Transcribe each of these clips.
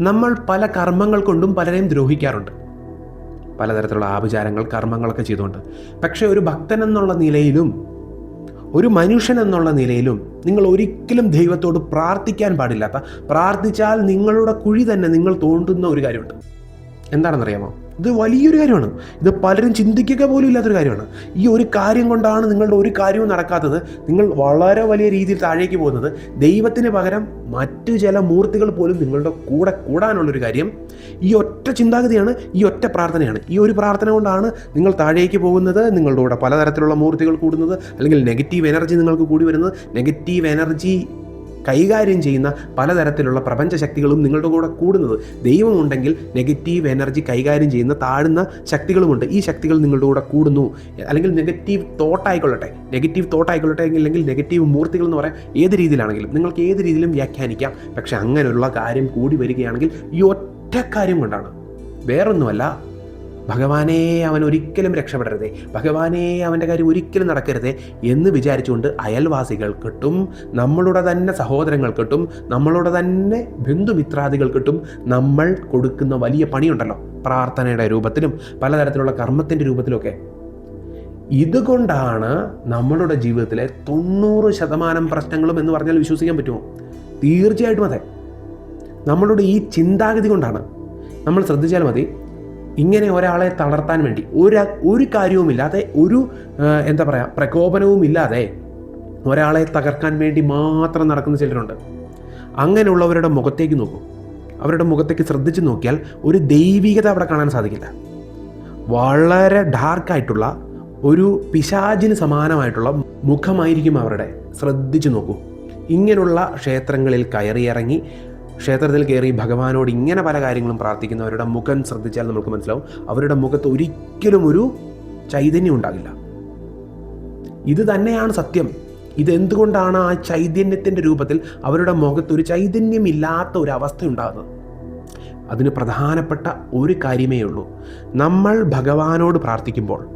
നമ്മൾ പല കർമ്മങ്ങൾ കൊണ്ടും പലരെയും ദ്രോഹിക്കാറുണ്ട്. പലതരത്തിലുള്ള ആഭിചാരങ്ങൾ കർമ്മങ്ങളൊക്കെ ചെയ്തുകൊണ്ട്. പക്ഷേ ഒരു ഭക്തൻ എന്നുള്ള നിലയിലും ഒരു മനുഷ്യൻ എന്നുള്ള നിലയിലും നിങ്ങൾ ഒരിക്കലും ദൈവത്തോട് പ്രാർത്ഥിക്കാൻ പാടില്ലാത്ത പ്രാർത്ഥിച്ചാൽ നിങ്ങളുടെ കുഴി തന്നെ നിങ്ങൾ തോണ്ടുന്ന ഒരു കാര്യമുണ്ട്. എന്താണെന്നറിയാമോ? ഇത് വലിയൊരു കാര്യമാണ്. ഇത് പലരും ചിന്തിക്കുക പോലും ഇല്ലാത്തൊരു കാര്യമാണ്. ഈ ഒരു കാര്യം കൊണ്ടാണ് നിങ്ങളുടെ ഒരു കാര്യവും നടക്കാത്തത്. നിങ്ങൾ വളരെ വലിയ രീതിയിൽ താഴേക്ക് പോകുന്നത്. ദൈവത്തിന് പകരം മറ്റു ചില മൂർത്തികൾ പോലും നിങ്ങളുടെ കൂടെ കൂടാനുള്ളൊരു കാര്യം. ഈ ഒറ്റ ചിന്താഗതിയാണ് ഈ ഒറ്റ പ്രാർത്ഥനയാണ്. ഈ ഒരു പ്രാർത്ഥന കൊണ്ടാണ് നിങ്ങൾ താഴേക്ക് പോകുന്നത്. നിങ്ങളുടെ കൂടെ പലതരത്തിലുള്ള മൂർത്തികൾ കൂടുന്നത്. അല്ലെങ്കിൽ നെഗറ്റീവ് എനർജി നിങ്ങൾക്ക് കൂടി വരുന്നത്. നെഗറ്റീവ് എനർജി കൈകാര്യം ചെയ്യുന്ന പലതരത്തിലുള്ള പ്രപഞ്ച ശക്തികളും നിങ്ങളുടെ കൂടെ കൂടുന്നത്. ദൈവമുണ്ടെങ്കിൽ നെഗറ്റീവ് എനർജി കൈകാര്യം ചെയ്യുന്ന താഴ്ന്ന ശക്തികളുമുണ്ട്. ഈ ശക്തികൾ നിങ്ങളുടെ കൂടെ കൂടുന്നു. അല്ലെങ്കിൽ നെഗറ്റീവ് തോട്ടായിക്കൊള്ളട്ടെ നെഗറ്റീവ് തോട്ടായിക്കൊള്ളട്ടെ അല്ലെങ്കിൽ നെഗറ്റീവ് മൂർത്തികൾ എന്ന് പറയാം. ഏത് രീതിയിലാണെങ്കിലും നിങ്ങൾക്ക് ഏത് രീതിയിലും വ്യാഖ്യാനിക്കാം. പക്ഷേ അങ്ങനെയുള്ള കാര്യം കൂടി വരികയാണെങ്കിൽ ഈ ഒറ്റ കാര്യം കൊണ്ടാണ്. വേറൊന്നുമല്ല ഭഗവാനെ അവൻ ഒരിക്കലും രക്ഷപ്പെടരുതേ. ഭഗവാനെ അവന്റെ കാര്യം ഒരിക്കലും നടക്കരുതേ എന്ന് വിചാരിച്ചുകൊണ്ട് അയൽവാസികൾക്കിട്ടും നമ്മളുടെ തന്നെ സഹോദരങ്ങൾക്കിട്ടും നമ്മളുടെ തന്നെ ബന്ധുമിത്രാദികൾക്കിട്ടും നമ്മൾ കൊടുക്കുന്ന വലിയ പണിയുണ്ടല്ലോ പ്രാർത്ഥനയുടെ രൂപത്തിലും പലതരത്തിലുള്ള കർമ്മത്തിന്റെ രൂപത്തിലുമൊക്കെ. ഇതുകൊണ്ടാണ് നമ്മളുടെ ജീവിതത്തിലെ തൊണ്ണൂറ് ശതമാനം പ്രശ്നങ്ങളും എന്ന് പറഞ്ഞാൽ വിശ്വസിക്കാൻ പറ്റുമോ? തീർച്ചയായിട്ടും അതെ. നമ്മളുടെ ഈ ചിന്താഗതി കൊണ്ടാണ്. നമ്മൾ ശ്രദ്ധിച്ചാൽ മതി ഇങ്ങനെ ഒരാളെ തളർത്താൻ വേണ്ടി. ഒരു ഒരു കാര്യവുമില്ലാതെ ഒരു എന്താ പറയുക പ്രകോപനവും ഇല്ലാതെ ഒരാളെ തകർക്കാൻ വേണ്ടി മാത്രം നടക്കുന്ന ചിലരുണ്ട്. അങ്ങനെയുള്ളവരുടെ മുഖത്തേക്ക് നോക്കൂ. അവരുടെ മുഖത്തേക്ക് ശ്രദ്ധിച്ച് നോക്കിയാൽ ഒരു ദൈവികത അവിടെ കാണാൻ സാധിക്കില്ല. വളരെ ഡാർക്കായിട്ടുള്ള ഒരു പിശാചിന് സമാനമായിട്ടുള്ള മുഖമായിരിക്കും അവരുടെ. ശ്രദ്ധിച്ചു നോക്കൂ. ഇങ്ങനെയുള്ള ക്ഷേത്രങ്ങളിൽ കയറിയിറങ്ങി ക്ഷേത്രത്തിൽ കയറി ഭഗവാനോട് ഇങ്ങനെ പല കാര്യങ്ങളും പ്രാർത്ഥിക്കുന്നവരുടെ മുഖം ശ്രദ്ധിച്ചാൽ നമുക്ക് മനസ്സിലാവും. അവരുടെ മുഖത്ത് ഒരിക്കലും ഒരു ചൈതന്യം ഉണ്ടാകില്ല. ഇത് തന്നെയാണ് സത്യം. ഇതെന്തുകൊണ്ടാണ് ആ ചൈതന്യത്തിന്റെ രൂപത്തിൽ അവരുടെ മുഖത്ത് ഒരു ചൈതന്യമില്ലാത്ത ഒരു അവസ്ഥ ഉണ്ടാകുന്നത്? അതിന് പ്രധാനപ്പെട്ട ഒരു കാര്യമേ ഉള്ളൂ. നമ്മൾ ഭഗവാനോട് പ്രാർത്ഥിക്കുമ്പോൾ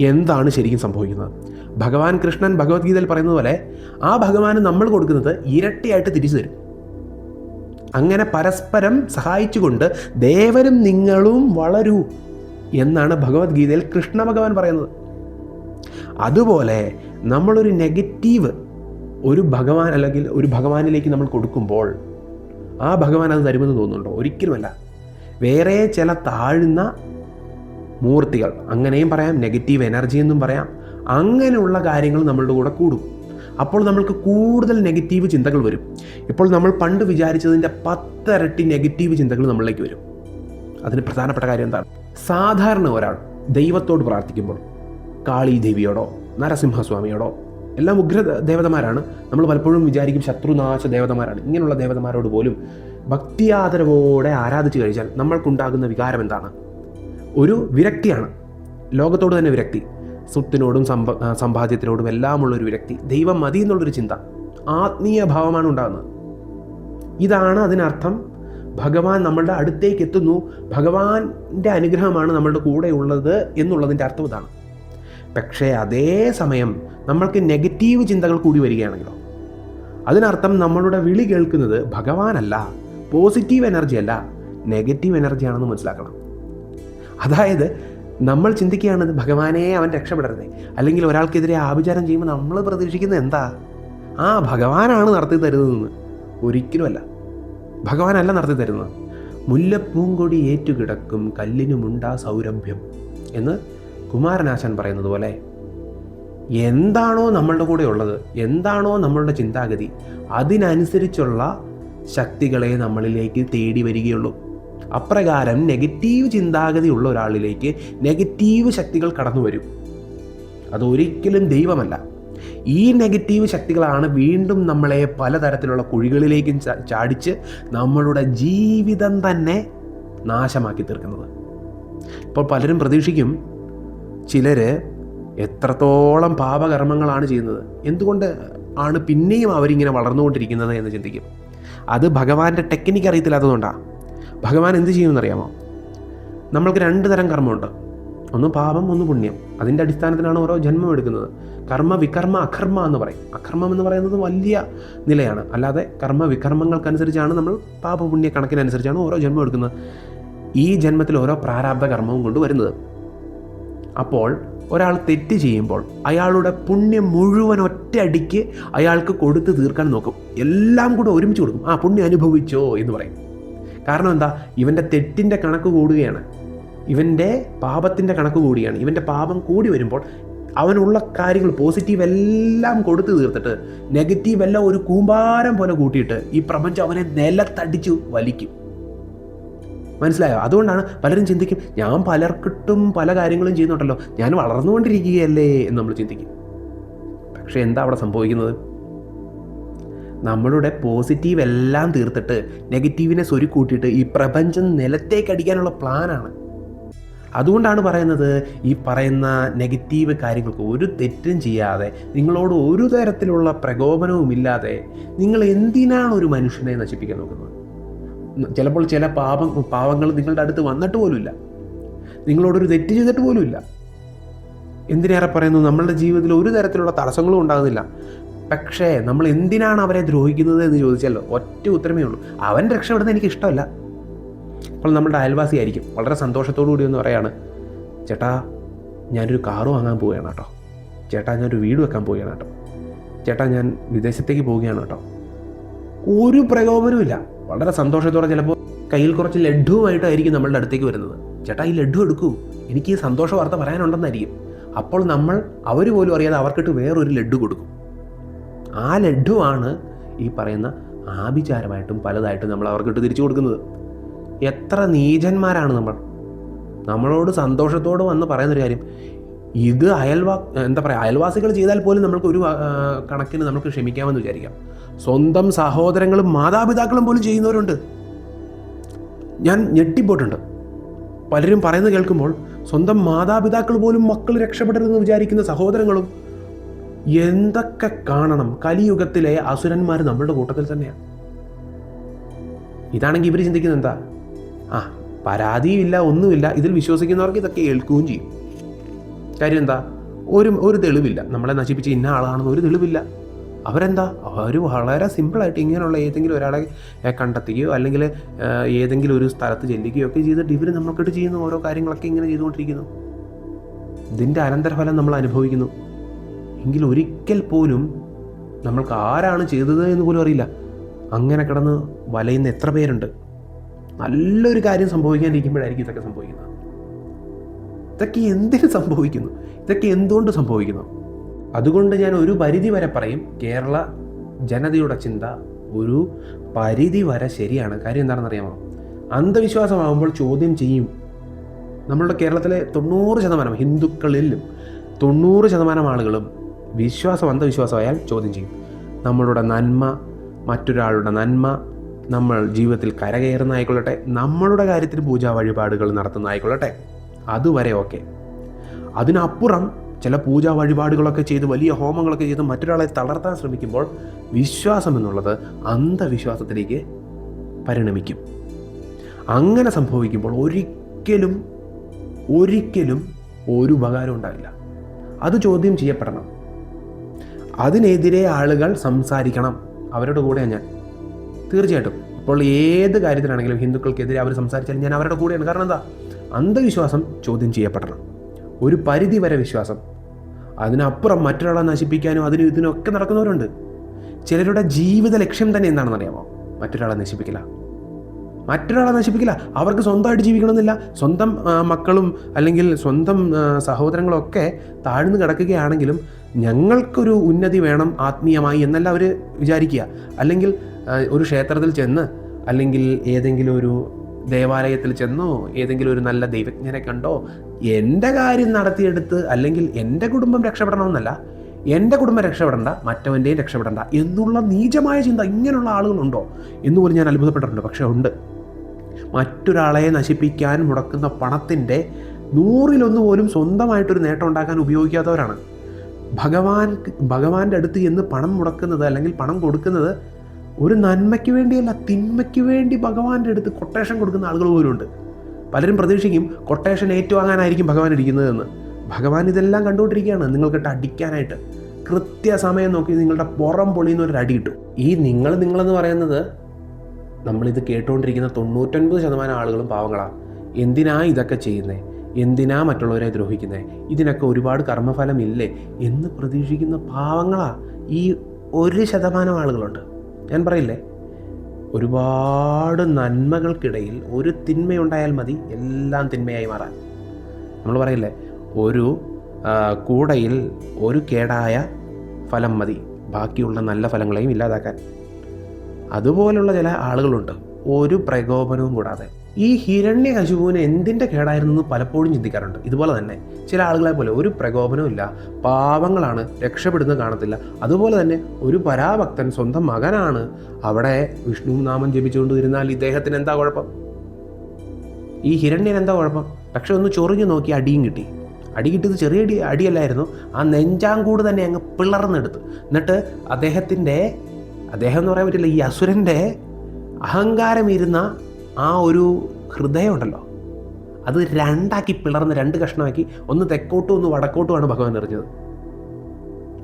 എന്താണ് ശരിക്കും സംഭവിക്കുന്നത്? ഭഗവാൻ കൃഷ്ണൻ ഭഗവത്ഗീതയിൽ പറയുന്നത് പോലെ ആ ഭഗവാന് നമ്മൾ കൊടുക്കുന്നത് ഇരട്ടിയായിട്ട് തിരിച്ചു തരും. അങ്ങനെ പരസ്പരം സഹായിച്ചുകൊണ്ട് ദേവരും നിങ്ങളും വളരൂ എന്നാണ് ഭഗവത്ഗീതയിൽ കൃഷ്ണ ഭഗവാൻ പറയുന്നത്. അതുപോലെ നമ്മളൊരു നെഗറ്റീവ് ഒരു ഭഗവാൻ അല്ലെങ്കിൽ ഒരു ഭഗവാനിലേക്ക് നമ്മൾ കൊടുക്കുമ്പോൾ ആ ഭഗവാൻ അത് തരുമെന്ന് തോന്നുന്നുണ്ടോ? ഒരിക്കലുമല്ല. വേറെ ചില താഴ്ന്ന മൂർത്തികൾ അങ്ങനെയും പറയാം നെഗറ്റീവ് എനർജി എന്നും പറയാം അങ്ങനെയുള്ള കാര്യങ്ങൾ നമ്മളുടെ കൂടെ കൂടും. അപ്പോൾ നമ്മൾക്ക് കൂടുതൽ നെഗറ്റീവ് ചിന്തകൾ വരും. ഇപ്പോൾ നമ്മൾ പണ്ട് വിചാരിച്ചതിന്റെ പത്തരട്ടി നെഗറ്റീവ് ചിന്തകൾ നമ്മളിലേക്ക് വരും. അതിന് പ്രധാനപ്പെട്ട കാര്യം എന്താണ്? സാധാരണ ഒരാൾ ദൈവത്തോട് പ്രാർത്ഥിക്കുമ്പോൾ കാളി ദേവിയോടോ നരസിംഹസ്വാമിയോടോ എല്ലാം ഉഗ്ര ദേവതമാരാണ്. നമ്മൾ പലപ്പോഴും വിചാരിക്കും ശത്രുനാശ ദേവതമാരാണ്. ഇങ്ങനെയുള്ള ദേവതമാരോട് പോലും ഭക്തിയാദരവോടെ ആരാധിച്ചു കഴിച്ചാൽ നമ്മൾക്കുണ്ടാകുന്ന വികാരം എന്താണ്? ഒരു വിരക്തിയാണ്. ലോകത്തോട് തന്നെ വിരക്തി. സ്വത്തിനോടും സമ്പ സമ്പാദ്യത്തിനോടും എല്ലാമുള്ളൊരു വ്യക്തി ദൈവം മതി എന്നുള്ളൊരു ചിന്ത ആത്മീയ ഭാവമാണ് ഉണ്ടാകുന്നത്. ഇതാണ് അതിനർത്ഥം ഭഗവാൻ നമ്മളുടെ അടുത്തേക്ക് എത്തുന്നു ഭഗവാന്റെ അനുഗ്രഹമാണ് നമ്മളുടെ കൂടെ ഉള്ളത് എന്നുള്ളതിന്റെ അർത്ഥം ഇതാണ്. പക്ഷേ അതേ സമയം നമ്മൾക്ക് നെഗറ്റീവ് ചിന്തകൾ കൂടി വരികയാണെങ്കിലോ? അതിനർത്ഥം നമ്മളുടെ വിളി കേൾക്കുന്നത് ഭഗവാനല്ല പോസിറ്റീവ് എനർജി അല്ല നെഗറ്റീവ് എനർജിയാണെന്ന് മനസ്സിലാക്കണം. അതായത് നമ്മൾ ചിന്തിക്കുകയാണ് ഭഗവാനെ അവൻ രക്ഷപ്പെടരുതേ. അല്ലെങ്കിൽ ഒരാൾക്കെതിരെ ആഭിചാരം ചെയ്യുമ്പോൾ നമ്മൾ പ്രതീക്ഷിക്കുന്നത് എന്താ? ആ ഭഗവാനാണ് നടത്തി തരുന്നതെന്ന്. ഒരിക്കലുമല്ല. ഭഗവാനല്ല നടത്തി തരുന്നത്. മുല്ലപ്പൂങ്കൊടി ഏറ്റുകിടക്കും കല്ലിനുമുണ്ടാ സൗരഭ്യം എന്ന് കുമാരനാശൻ പറയുന്നത് പോലെ എന്താണോ നമ്മളുടെ കൂടെ ഉള്ളത് എന്താണോ നമ്മളുടെ ചിന്താഗതി അതിനനുസരിച്ചുള്ള ശക്തികളെ നമ്മളിലേക്ക് തേടി വരികയുള്ളൂ. അപ്രകാരം നെഗറ്റീവ് ചിന്താഗതിയുള്ള ഒരാളിലേക്ക് നെഗറ്റീവ് ശക്തികൾ കടന്നു വരും അതൊരിക്കലും ദൈവമല്ല. ഈ നെഗറ്റീവ് ശക്തികളാണ് വീണ്ടും നമ്മളെ പലതരത്തിലുള്ള കുഴികളിലേക്കും ചാടിച്ച് നമ്മളുടെ ജീവിതം തന്നെ നാശമാക്കി തീർക്കുന്നത്. ഇപ്പോൾ പലരും പ്രതീക്ഷിക്കും ചിലർ എത്രത്തോളം പാപകർമ്മങ്ങളാണ് ചെയ്യുന്നത്. എന്തുകൊണ്ട് ആണ് പിന്നെയും അവരിങ്ങനെ വളർന്നുകൊണ്ടിരിക്കുന്നത് എന്ന് ചിന്തിക്കും. അത് ഭഗവാന്റെ ടെക്നിക്ക് അറിയത്തില്ലാത്തതുകൊണ്ടാണ് ഭഗവാൻ എന്ത് ചെയ്യുമെന്നറിയാമോ? നമ്മൾക്ക് രണ്ട് തരം കർമ്മമുണ്ട്. ഒന്ന് പാപം ഒന്ന് പുണ്യം. അതിന്റെ അടിസ്ഥാനത്തിലാണ് ഓരോ ജന്മം എടുക്കുന്നത്. കർമ്മ വികർമ്മ അകർമ്മ എന്ന് പറയും. അകർമ്മം എന്ന് പറയുന്നത് വലിയ നിലയാണ്. അല്ലാതെ കർമ്മ വികർമ്മങ്ങൾക്കനുസരിച്ചാണ് നമ്മൾ പാപപുണ്യ കണക്കിനനുസരിച്ചാണ് ഓരോ ജന്മം എടുക്കുന്നത്. ഈ ജന്മത്തിൽ ഓരോ പ്രാരാബ്ധ കർമ്മവും കൊണ്ട് വരുന്നത് അപ്പോൾ ഒരാൾ തെറ്റ് ചെയ്യുമ്പോൾ അയാളുടെ പുണ്യം മുഴുവൻ ഒറ്റയടിക്ക് അയാൾക്ക് കൊടുത്ത് തീർക്കാൻ നോക്കും. എല്ലാം കൂടെ ഒരുമിച്ച് കൊടുക്കും. ആ പുണ്യം അനുഭവിച്ചോ എന്ന് പറയും. കാരണം എന്താ? ഇവന്റെ തെറ്റിന്റെ കണക്ക് കൂടുകയാണ്. ഇവന്റെ പാപത്തിന്റെ കണക്ക് കൂടിയാണ്. ഇവന്റെ പാപം കൂടി വരുമ്പോൾ അവനുള്ള കാര്യങ്ങൾ പോസിറ്റീവ് എല്ലാം കൊടുത്തു തീർത്തിട്ട് നെഗറ്റീവ് എല്ലാം ഒരു കൂമ്പാരം പോലെ കൂട്ടിയിട്ട് ഈ പ്രപഞ്ചം അവനെ നിലത്തടിച്ചു വലിക്കും. മനസ്സിലായോ? അതുകൊണ്ടാണ് പലരും ചിന്തിക്കും ഞാൻ പലർക്കിട്ടും പല കാര്യങ്ങളും ചെയ്യുന്നുണ്ടല്ലോ. ഞാൻ വളർന്നുകൊണ്ടിരിക്കുകയല്ലേ എന്ന് നമ്മൾ ചിന്തിക്കും. പക്ഷേ എന്താ അവിടെ സംഭവിക്കുന്നത്? നമ്മളുടെ പോസിറ്റീവ് എല്ലാം തീർത്തിട്ട് നെഗറ്റീവിനെ സ്വരുക്കൂട്ടിയിട്ട് ഈ പ്രപഞ്ചം നിലത്തേക്ക് അടിക്കാനുള്ള പ്ലാനാണ് അതുകൊണ്ടാണ് പറയുന്നത് ഈ പറയുന്ന നെഗറ്റീവ് കാര്യങ്ങൾക്ക് ഒരു തെറ്റും ചെയ്യാതെ നിങ്ങളോട് ഒരു തരത്തിലുള്ള പ്രകോപനവും ഇല്ലാതെ നിങ്ങൾ എന്തിനാണ് ഒരു മനുഷ്യനെ നശിപ്പിക്കാൻ നോക്കുന്നത്? ചിലപ്പോൾ ചില പാപം പാവങ്ങൾ നിങ്ങളുടെ അടുത്ത് വന്നിട്ട് പോലുമില്ല നിങ്ങളോടൊരു തെറ്റ് ചെയ്തിട്ട് പോലുമില്ല എന്തിനേറെ പറയുന്നു? നമ്മളുടെ ജീവിതത്തിൽ ഒരു തരത്തിലുള്ള തടസ്സങ്ങളും ഉണ്ടാകുന്നില്ല. പക്ഷേ നമ്മൾ എന്തിനാണ് അവരെ ദ്രോഹിക്കുന്നത് എന്ന് ചോദിച്ചാൽ ഒറ്റ ഉത്തരമേ ഉള്ളൂ. അവൻ രക്ഷപ്പെടുന്നത് എനിക്ക് ഇഷ്ടമല്ല. അപ്പോൾ നമ്മുടെ അയൽവാസി ആയിരിക്കും. വളരെ സന്തോഷത്തോടു കൂടി എന്ന് പറയാണ് ചേട്ടാ ഞാനൊരു കാറ് വാങ്ങാൻ പോവുകയാണ് കേട്ടോ. ചേട്ടാ ഞാനൊരു വീട് വെക്കാൻ പോവുകയാണ് കേട്ടോ. ചേട്ടാ ഞാൻ വിദേശത്തേക്ക് പോവുകയാണ് കേട്ടോ. ഒരു പ്രകോപനവുമില്ല വളരെ സന്തോഷത്തോടെ ചിലപ്പോൾ കയ്യിൽ കുറച്ച് ലഡ്ഡുവുമായിട്ടായിരിക്കും നമ്മളുടെ അടുത്തേക്ക് വരുന്നത്. ചേട്ടാ ഈ ലഡ്ഡു എടുക്കൂ. എനിക്ക് ഈ സന്തോഷ വാർത്ത പറയാനുണ്ടെന്നായിരിക്കും. അപ്പോൾ നമ്മൾ അവർ പോലും അറിയാതെ അവർക്കിട്ട് വേറൊരു ലഡ്ഡു കൊടുക്കും. ആ ലഡുവാണ് ഈ പറയുന്ന ആഭിചാരമായിട്ടും പലതായിട്ടും നമ്മൾ അവർക്കിട്ട് തിരിച്ചു കൊടുക്കുന്നത്. എത്ര നീചന്മാരാണ് നമ്മൾ. നമ്മളോട് സന്തോഷത്തോട് വന്ന് പറയുന്നൊരു കാര്യം ഇത് അയൽവാ എന്താ പറയുക അയൽവാസികൾ ചെയ്താൽ പോലും നമുക്ക് ഒരു കണക്കിന് നമുക്ക് ക്ഷമിക്കാമെന്ന് വിചാരിക്കാം. സ്വന്തം സഹോദരങ്ങളും മാതാപിതാക്കളും പോലും ചെയ്യുന്നവരുണ്ട്. ഞാൻ ഞെട്ടിപ്പോയിട്ടുണ്ട്. പലരും പറയുന്നത് കേൾക്കുമ്പോൾ സ്വന്തം മാതാപിതാക്കൾ പോലും മക്കൾ രക്ഷപ്പെടരുതെന്ന് വിചാരിക്കുന്ന സഹോദരങ്ങളും എന്തൊക്കെ കാണണം? കലിയുഗത്തിലെ അസുരന്മാർ നമ്മളുടെ കൂട്ടത്തിൽ തന്നെയാണ് ഇതാണെങ്കിൽ ഇവർ ചിന്തിക്കുന്നത് എന്താ? ആ പരാതിയില്ല ഒന്നുമില്ല. ഇതിൽ വിശ്വസിക്കുന്നവർക്ക് ഇതൊക്കെ ഏൽക്കുകയും ചെയ്യും. കാര്യം എന്താ? ഒരു ഒരു തെളിവില്ല. നമ്മളെ നശിപ്പിച്ച് ഇന്ന ആളാണെന്ന് ഒരു തെളിവില്ല. അവരെന്താ? അവർ വളരെ സിമ്പിളായിട്ട് ഇങ്ങനെയുള്ള ഏതെങ്കിലും ഒരാളെ കണ്ടെത്തുകയോ അല്ലെങ്കിൽ ഏതെങ്കിലും ഒരു സ്ഥലത്ത് ചെല്ലുകയോ ഒക്കെ ചെയ്തിട്ട് ഇവർ നമ്മൾക്കിട്ട് ചെയ്യുന്ന ഓരോ കാര്യങ്ങളൊക്കെ ഇങ്ങനെ ചെയ്തുകൊണ്ടിരിക്കുന്നു. ഇതിന്റെ അനന്തരഫലം നമ്മൾ അനുഭവിക്കുന്നു. എങ്കിൽ ഒരിക്കൽ പോലും നമ്മൾക്ക് ആരാണ് ചെയ്തത് എന്ന് പോലും അറിയില്ല. അങ്ങനെ കിടന്ന് വലയുന്ന എത്ര പേരുണ്ട്? നല്ലൊരു കാര്യം സംഭവിക്കാനിരിക്കുമ്പോഴായിരിക്കും ഇതൊക്കെ സംഭവിക്കുന്നത്. ഇതൊക്കെ എന്തിനു സംഭവിക്കുന്നു? ഇതൊക്കെ എന്തുകൊണ്ട് സംഭവിക്കുന്നു? അതുകൊണ്ട് ഞാൻ ഒരു പരിധി വരെ പറയും കേരള ജനതയുടെ ചിന്ത ഒരു പരിധി വരെ ശരിയാണ്. കാര്യം എന്താണെന്നറിയാമോ? അന്ധവിശ്വാസമാകുമ്പോൾ ചോദ്യം ചെയ്യും. നമ്മളുടെ കേരളത്തിലെ തൊണ്ണൂറ് ശതമാനം ഹിന്ദുക്കളിലും തൊണ്ണൂറ് ശതമാനം ആളുകളും വിശ്വാസം അന്ധവിശ്വാസമായാൽ ചോദ്യം ചെയ്യും. നമ്മളുടെ നന്മ മറ്റൊരാളുടെ നന്മ നമ്മൾ ജീവിതത്തിൽ കരകയറുന്ന ആയിക്കൊള്ളട്ടെ നമ്മളുടെ കാര്യത്തിൽ പൂജാ വഴിപാടുകൾ നടത്തുന്ന ആയിക്കൊള്ളട്ടെ അതുവരെ ഓക്കെ. അതിനപ്പുറം ചില പൂജാ വഴിപാടുകളൊക്കെ ചെയ്ത് വലിയ ഹോമങ്ങളൊക്കെ ചെയ്ത് മറ്റൊരാളെ തളർത്താൻ ശ്രമിക്കുമ്പോൾ വിശ്വാസം എന്നുള്ളത് അന്ധവിശ്വാസത്തിലേക്ക് പരിണമിക്കും. അങ്ങനെ സംഭവിക്കുമ്പോൾ ഒരിക്കലും ഒരിക്കലും ഒരു ഉപകാരം ഉണ്ടാവില്ല. അത് ചോദ്യം ചെയ്യപ്പെടണം. അതിനെതിരെ ആളുകൾ സംസാരിക്കണം. അവരുടെ കൂടെയാണ് ഞാൻ. തീർച്ചയായിട്ടും. ഇപ്പോൾ ഏത് കാര്യത്തിലാണെങ്കിലും ഹിന്ദുക്കൾക്കെതിരെ അവർ സംസാരിച്ചാൽ ഞാൻ അവരുടെ കൂടെയാണ്. കാരണം എന്താ? അന്ധവിശ്വാസം ചോദ്യം ചെയ്യപ്പെടണം. ഒരു പരിധി വരെ വിശ്വാസം. അതിനപ്പുറം മറ്റൊരാളെ നശിപ്പിക്കാനും അതിനും ഇതിനൊക്കെ നടക്കുന്നവരുണ്ട്. ചിലരുടെ ജീവിത ലക്ഷ്യം തന്നെ എന്താണെന്ന് അറിയാമോ മറ്റൊരാളെ നശിപ്പിക്കില്ല മറ്റൊരാളെ നശിപ്പിക്കില്ല. അവർക്ക് സ്വന്തമായിട്ട് ജീവിക്കണമെന്നില്ല. സ്വന്തം മക്കളും അല്ലെങ്കിൽ സ്വന്തം സഹോദരങ്ങളൊക്കെ താഴ്ന്നു കിടക്കുകയാണെങ്കിലും ഞങ്ങൾക്കൊരു ഉന്നതി വേണം ആത്മീയമായി എന്നല്ല അവർ വിചാരിക്കുക. അല്ലെങ്കിൽ ഒരു ക്ഷേത്രത്തിൽ ചെന്ന് അല്ലെങ്കിൽ ഏതെങ്കിലും ഒരു ദേവാലയത്തിൽ ചെന്നോ ഏതെങ്കിലും ഒരു നല്ല ദൈവജ്ഞനെ കണ്ടോ എന്റെ കാര്യം നടത്തിയെടുത്ത് അല്ലെങ്കിൽ എന്റെ കുടുംബം രക്ഷപ്പെടണമെന്നല്ല. എന്റെ കുടുംബം രക്ഷപ്പെടണ്ട മറ്റവന്റെയും രക്ഷപ്പെടണ്ട എന്നുള്ള നീചമായ ചിന്ത ഇങ്ങനെയുള്ള ആളുകളുണ്ടോ എന്ന് പോലും ഞാൻ അത്ഭുതപ്പെട്ടിട്ടുണ്ട്. പക്ഷേ ഉണ്ട്. മറ്റൊരാളെ നശിപ്പിക്കാൻ മുടക്കുന്ന പണത്തിന്റെ നൂറിലൊന്ന് പോലും സ്വന്തമായിട്ടൊരു നേട്ടം ഉണ്ടാക്കാൻ ഉപയോഗിക്കാത്തവരാണ്. ഭഗവാൻ ഭഗവാന്റെ അടുത്ത് എന്ന് പണം മുടക്കുന്നത് അല്ലെങ്കിൽ പണം കൊടുക്കുന്നത് ഒരു നന്മയ്ക്ക് വേണ്ടിയല്ല തിന്മയ്ക്ക് വേണ്ടി ഭഗവാന്റെ അടുത്ത് കൊട്ടേഷൻ കൊടുക്കുന്ന ആളുകൾ പോലും ഉണ്ട് പലരും പ്രതീക്ഷിക്കും കൊട്ടേഷൻ ഏറ്റുവാങ്ങാനായിരിക്കും ഭഗവാൻ ഇരിക്കുന്നതെന്ന്. ഭഗവാൻ ഇതെല്ലാം കണ്ടുകൊണ്ടിരിക്കുകയാണ്. നിങ്ങൾക്കിട്ട് അടിക്കാനായിട്ട്. കൃത്യസമയം നോക്കി നിങ്ങളുടെ പുറം പൊളിയുന്ന ഒരു അടി കിട്ടും. ഈ നിങ്ങൾ നിങ്ങളെന്ന് പറയുന്നത് നമ്മളിത് കേട്ടുകൊണ്ടിരിക്കുന്ന തൊണ്ണൂറ്റൊൻപത് ശതമാനം ആളുകളും പാവങ്ങളാണ് എന്തിനാ ഇതൊക്കെ ചെയ്യുന്നത് എന്തിനാ മറ്റുള്ളവരെ ദ്രോഹിക്കുന്നത് ഇതിനൊക്കെ ഒരുപാട് കർമ്മഫലം ഇല്ലേ? എന്ന് പ്രതീക്ഷിക്കുന്ന പാവങ്ങളാ ഈ ഒരു ശതമാനം ആളുകളുണ്ട്. ഞാൻ പറയില്ലേ? ഒരുപാട് നന്മകൾക്കിടയിൽ ഒരു തിന്മയുണ്ടായാൽ മതി എല്ലാം തിന്മയായി മാറാൻ. നമ്മൾ പറയില്ലേ? ഒരു കൂടയിൽ ഒരു കേടായ ഫലം മതി. ബാക്കിയുള്ള നല്ല ഫലങ്ങളെയും ഇല്ലാതാക്കാൻ. അതുപോലുള്ള ചില ആളുകളുണ്ട്. ഒരു പ്രകോപനവും കൂടാതെ. ഈ ഹിരണ്യ കശുവിന് എന്തിന്റെ കേടായിരുന്നു പലപ്പോഴും ചിന്തിക്കാറുണ്ട്. ഇതുപോലെ തന്നെ ചില ആളുകളെ പോലെ ഒരു പ്രകോപനവും ഇല്ല. പാവങ്ങളാണ് രക്ഷപ്പെടുന്നത് കാണത്തില്ല. അതുപോലെ തന്നെ ഒരു പരാഭക്തൻ സ്വന്തം മകനാണ്. അവിടെ വിഷ്ണു നാമം ജപിച്ചുകൊണ്ടിരുന്നാൽ ഇദ്ദേഹത്തിന് എന്താ കുഴപ്പം? ഈ ഹിരണ്യൻ എന്താ കുഴപ്പം? പക്ഷെ ഒന്ന് ചൊറിഞ്ഞു നോക്കി അടിയും കിട്ടി. അടി കിട്ടിയത് ചെറിയ അടി അടിയല്ലായിരുന്നു. ആ നെഞ്ചാങ്കൂട് തന്നെ അങ്ങ് പിളർന്നെടുത്തു. എന്നിട്ട് അദ്ദേഹത്തിന്റെ അദ്ദേഹം എന്ന് പറയാൻ പറ്റില്ല ഈ അസുരന്റെ അഹങ്കാരം ഇരുന്ന ആ ഒരു ഹൃദയം ഉണ്ടല്ലോ അത് രണ്ടാക്കി പിളർന്ന് രണ്ട് കഷ്ണമാക്കി ഒന്ന് തെക്കോട്ടും ഒന്ന് വടക്കോട്ടുമാണ് ഭഗവാൻ എറിഞ്ഞത്.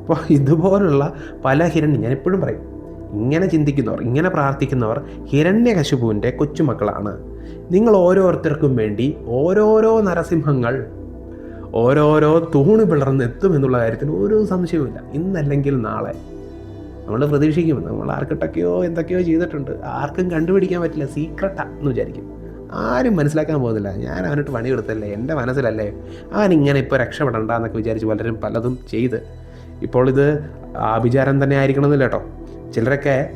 അപ്പോൾ ഇതുപോലുള്ള പല ഹിരണ്യം ഞാൻ എപ്പോഴും പറയും ഇങ്ങനെ ചിന്തിക്കുന്നവർ ഇങ്ങനെ പ്രാർത്ഥിക്കുന്നവർ ഹിരണ്യകശുപുവിന്റെ കൊച്ചുമക്കളാണ്. നിങ്ങൾ ഓരോരുത്തർക്കും വേണ്ടി ഓരോരോ നരസിംഹങ്ങൾ ഓരോരോ തൂണ് പിളർന്ന് എത്തും എന്നുള്ള കാര്യത്തിൽ ഒരു സംശയവുമില്ല. ഇന്നല്ലെങ്കിൽ നാളെ. നമ്മൾ പ്രതീക്ഷിക്കും. നമ്മൾ ആർക്കിട്ടൊക്കെയോ എന്തൊക്കെയോ ചെയ്തിട്ടുണ്ട്. ആർക്കും കണ്ടുപിടിക്കാൻ പറ്റില്ല. സീക്രട്ടാ എന്ന് വിചാരിക്കും. ആരും മനസ്സിലാക്കാൻ പോകുന്നില്ല. ഞാൻ അവനിട്ട് പണി കൊടുത്തല്ലേ എന്റെ മനസ്സിലല്ലേ? അവൻ ഇങ്ങനെ ഇപ്പോൾ രക്ഷപ്പെടണ്ട എന്നൊക്കെ വിചാരിച്ച് പലരും പലതും ചെയ്ത്. ഇപ്പോൾ ഇത് ആഭിചാരം തന്നെ ആയിരിക്കണമെന്നില്ല കേട്ടോ. ചിലരൊക്കെ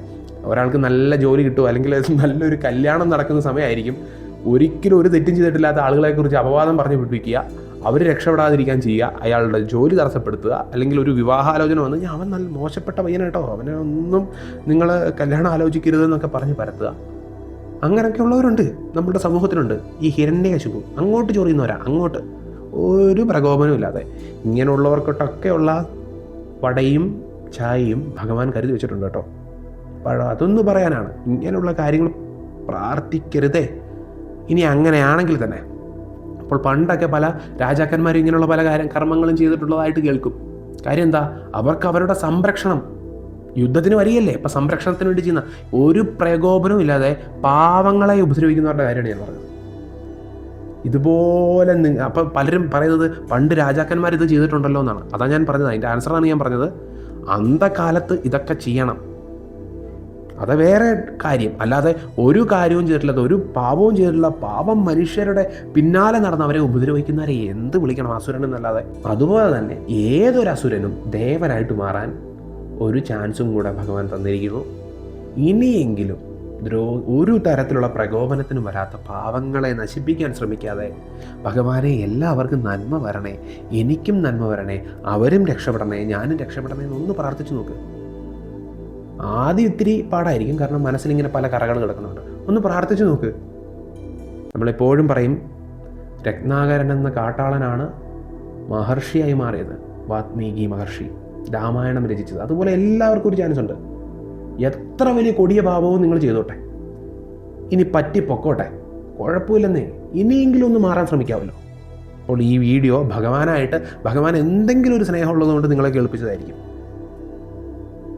ഒരാൾക്ക് നല്ല ജോലി കിട്ടും. അല്ലെങ്കിൽ നല്ലൊരു കല്യാണം നടക്കുന്ന സമയമായിരിക്കും. ഒരിക്കലും ഒരു തെറ്റും ചെയ്തിട്ടില്ലാത്ത ആളുകളെക്കുറിച്ച് അപവാദം പറഞ്ഞു പിടിപ്പിക്കുക അവർ രക്ഷപ്പെടാതിരിക്കാൻ ചെയ്യുക അയാളുടെ ജോലി തടസ്സപ്പെടുത്തുക അല്ലെങ്കിൽ ഒരു വിവാഹാലോചന വന്ന് ഞാൻ അവൻ നല്ല മോശപ്പെട്ട പയ്യൻ കേട്ടോ അവനെ ഒന്നും നിങ്ങൾ കല്യാണം ആലോചിക്കരുത് എന്നൊക്കെ പറഞ്ഞ് പരത്തുക. അങ്ങനെയൊക്കെ ഉള്ളവരുണ്ട് നമ്മുടെ സമൂഹത്തിലുണ്ട്. ഈ ഹിരണ്യകശുപു അങ്ങോട്ട് ചൊറിയുന്നവരാ അങ്ങോട്ട്. ഒരു പ്രകോപനവും ഇല്ലാതെ. ഇങ്ങനെയുള്ളവർക്കൊട്ടൊക്കെയുള്ള വടയും ചായയും ഭഗവാൻ കരുതി വെച്ചിട്ടുണ്ട് കേട്ടോ. അതൊന്ന് പറയാനാണ് ഇങ്ങനെയുള്ള കാര്യങ്ങൾ പ്രാർത്ഥിക്കരുതേ. ഇനി അങ്ങനെയാണെങ്കിൽ തന്നെ അപ്പോൾ പണ്ടൊക്കെ പല രാജാക്കന്മാരും ഇങ്ങനെയുള്ള പല കാര്യം കർമ്മങ്ങളും ചെയ്തിട്ടുള്ളതായിട്ട് കേൾക്കും. കാര്യം എന്താ? അവർക്ക് അവരുടെ സംരക്ഷണം യുദ്ധത്തിന് വരികയല്ലേ ഇപ്പം സംരക്ഷണത്തിന് വേണ്ടി ചെയ്യുന്ന ഒരു പ്രകോപനവും ഇല്ലാതെ പാവങ്ങളെ ഉപദ്രവിക്കുന്നവരുടെ കാര്യമാണ് ഞാൻ പറഞ്ഞത്. ഇതുപോലെ അപ്പം പലരും പറയുന്നത് പണ്ട് രാജാക്കന്മാർ ഇത് ചെയ്തിട്ടുണ്ടല്ലോ എന്നാണ്. അതാ ഞാൻ പറഞ്ഞത്. അതിന്റെ ആൻസറാണ് ഞാൻ പറഞ്ഞത്. അന്ധകാലത്ത് ഇതൊക്കെ ചെയ്യണം. അത് വേറെ കാര്യം. അല്ലാതെ ഒരു കാര്യവും ചെയ്തിട്ടില്ല ഒരു പാപവും ചെയ്തിട്ടില്ല പാപം മനുഷ്യരുടെ പിന്നാലെ നടന്ന് അവരെ ഉപദ്രവിക്കുന്നവരെ എന്ത് വിളിക്കണം അസുരൻ എന്നല്ലാതെ? അതുപോലെ തന്നെ ഏതൊരു അസുരനും ദേവനായിട്ട് മാറാൻ ഒരു ചാൻസും കൂടെ ഭഗവാൻ തന്നിരിക്കുന്നു. ഇനിയെങ്കിലും ദ്രോ ഒരു തരത്തിലുള്ള പ്രകോപനത്തിനും വരാത്ത പാവങ്ങളെ നശിപ്പിക്കാൻ ശ്രമിക്കാതെ ഭഗവാനെ എല്ലാവർക്കും നന്മ വരണേ എനിക്കും നന്മ വരണേ അവരും രക്ഷപ്പെടണേ ഞാനും രക്ഷപ്പെടണേ എന്നൊന്ന് പ്രാർത്ഥിച്ചു നോക്ക്. ആദ്യം ഇത്തിരി പാടായിരിക്കും. കാരണം മനസ്സിലിങ്ങനെ പല കറകൾ കിടക്കുന്നുണ്ട്. ഒന്ന് പ്രാർത്ഥിച്ചു നോക്ക്. നമ്മളെപ്പോഴും പറയും രത്നാകരൻ എന്ന കാട്ടാളനാണ് മഹർഷിയായി മാറിയത്. വാത്മീകി മഹർഷി. രാമായണം രചിച്ചത്. അതുപോലെ എല്ലാവർക്കും ഒരു ചാൻസ് ഉണ്ട്. എത്ര വലിയ കൊടിയ പാപവും നിങ്ങൾ ചെയ്തോട്ടെ. ഇനി പറ്റി പൊക്കോട്ടെ. കുഴപ്പമില്ലെന്നേ. ഇനിയെങ്കിലും ഒന്ന് മാറാൻ ശ്രമിക്കാമല്ലോ. അപ്പോൾ ഈ വീഡിയോ ഭഗവാനായിട്ട് ഭഗവാൻ എന്തെങ്കിലും ഒരു സ്നേഹമുള്ളതുകൊണ്ട് നിങ്ങളെ കേൾപ്പിച്ചതായിരിക്കും.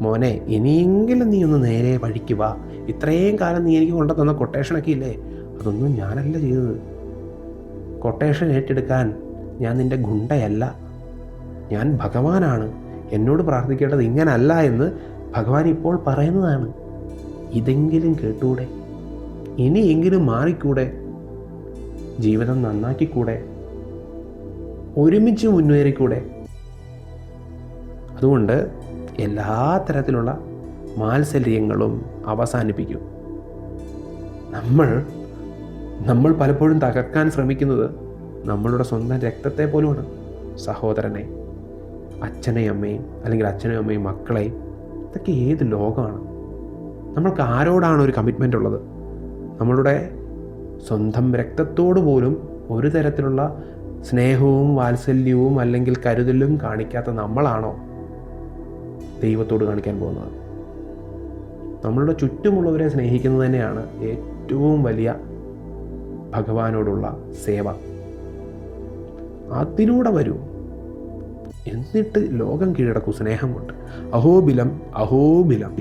മോനെ ഇനിയെങ്കിലും നീ ഒന്ന് നേരെ വഴിക്ക് വാ. ഇത്രയും കാലം നീ എനിക്ക് കൊണ്ടു തന്ന കൊട്ടേഷനൊക്കെ ഇല്ലേ? അതൊന്നും ഞാനല്ല ചെയ്തത്. കൊട്ടേഷൻ ഏറ്റെടുക്കാൻ ഞാൻ നിന്റെ ഗുണ്ടയല്ല. ഞാൻ ഭഗവാനാണ്. എന്നോട് പ്രാർത്ഥിക്കേണ്ടത് ഇങ്ങനല്ല എന്ന് ഭഗവാൻ ഇപ്പോൾ പറയുന്നതാണ്. ഇതെങ്കിലും കേട്ടൂടെ? ഇനിയെങ്കിലും മാറിക്കൂടെ? ജീവിതം നന്നാക്കിക്കൂടെ? ഒരുമിച്ച് മുന്നേറിക്കൂടെ? അതുകൊണ്ട് എല്ലാ തരത്തിലുള്ള മാത്സര്യങ്ങളും അവസാനിപ്പിക്കും. നമ്മൾ നമ്മൾ പലപ്പോഴും തകർക്കാൻ ശ്രമിക്കുന്നത് നമ്മളുടെ സ്വന്തം രക്തത്തെ പോലുമാണ്. സഹോദരനെ അച്ഛനെയും അമ്മയും അല്ലെങ്കിൽ അച്ഛനെയും അമ്മയും മക്കളെയും ഇതൊക്കെ ഏത് ലോകമാണ്? നമ്മൾക്ക് ആരോടാണ് ഒരു കമ്മിറ്റ്മെന്റ് ഉള്ളത്? നമ്മളുടെ സ്വന്തം രക്തത്തോട് പോലും ഒരു തരത്തിലുള്ള സ്നേഹവും വാത്സല്യവും അല്ലെങ്കിൽ കരുതലും കാണിക്കാത്ത നമ്മളാണോ? ദൈവത്തോട് കാണിക്കാൻ പോകുന്നത്. നമ്മളുടെ ചുറ്റുമുള്ളവരെ സ്നേഹിക്കുന്നത് തന്നെയാണ് ഏറ്റവും വലിയ ഭഗവാനോടുള്ള സേവ. അതിലൂടെ വരൂ. എന്നിട്ട് ലോകം കീഴടക്കൂ. സ്നേഹം കൊണ്ട്. അഹോബിലം അഹോബിലം.